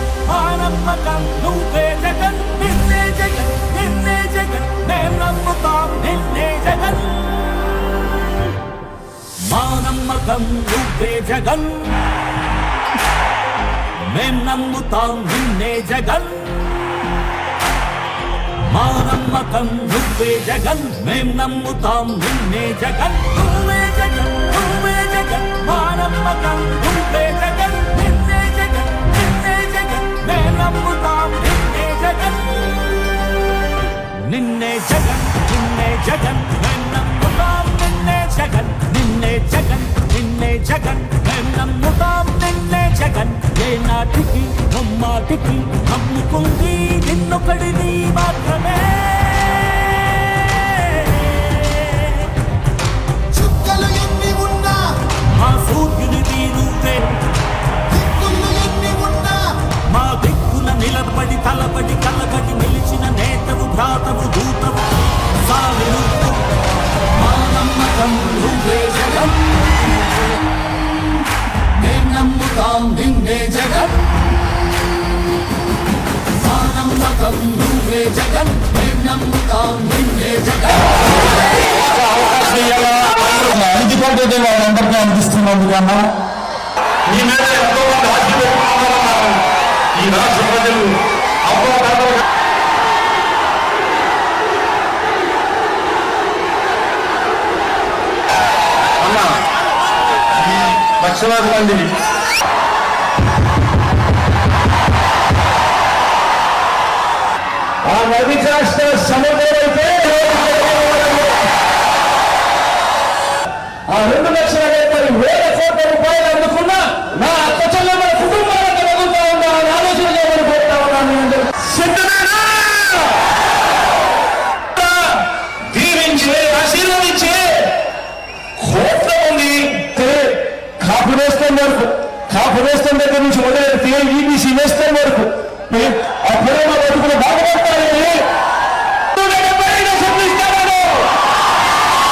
జగన్ మా నమ్మకం నువ్వే జగన్ నిన్నే జగన్ నిన్నే జగన్ మేం నమ్ముతాం నిన్నే జగన్. మా నమ్మకం నువ్వే జగన్. మేం నమ్ముతాం నిన్నే జగన్. మా నమ్మకం నువ్వే జగన్ మేం నమ్ముతాం నిన్నే జగన్. నువ్వే జగన్. జగన్ నిన్నే జగన్ మేం నమ్ముతాం నిన్నే జగన్ నిన్నే జగన్ నిన్నే జగన్ మేం నమ్ముతాం నిన్నే జగన్. ఏ నాటికి నమ్మాటికి నమ్ముకుంది నిన్నొకడిని మాత్రమే. నమ్ముతాం నిన్నే జగన్. మా నమ్మకం నువ్వే జగన్. మేం నమ్ముతాం నిన్నే జగన్. అనిపించకపోతే వాళ్ళందరికీ అనిపిస్తున్నందు కన్నా ఈ మీద ఎంతో మంది ఆశ పెట్టుకున్నారు ఈ రాష్ట్ర ప్రజలు అబ్బో తాతలుగా లక్షలాది మందిని అవి కాస్త సముద్రమైతే ఆ రెండు లక్షల డెబ్బై వేల కోట్ల రూపాయలు అందుకున్న నా అక్క చెల్లెమ్మల కుటుంబాలకు ఎదుగుతా ఉందా అని ఆలోచన చేయమని కోరుతా ఉన్నాను దీవించే ఆశీర్వదించే కోట్ల మంది కాపు నేస్తం వరకు కాపు నేస్తం దగ్గర నుంచి మొదలైన ఈబీసీ నేస్తం వరకు ఆ ప్రేమ బతుకులు బాగుపడతారు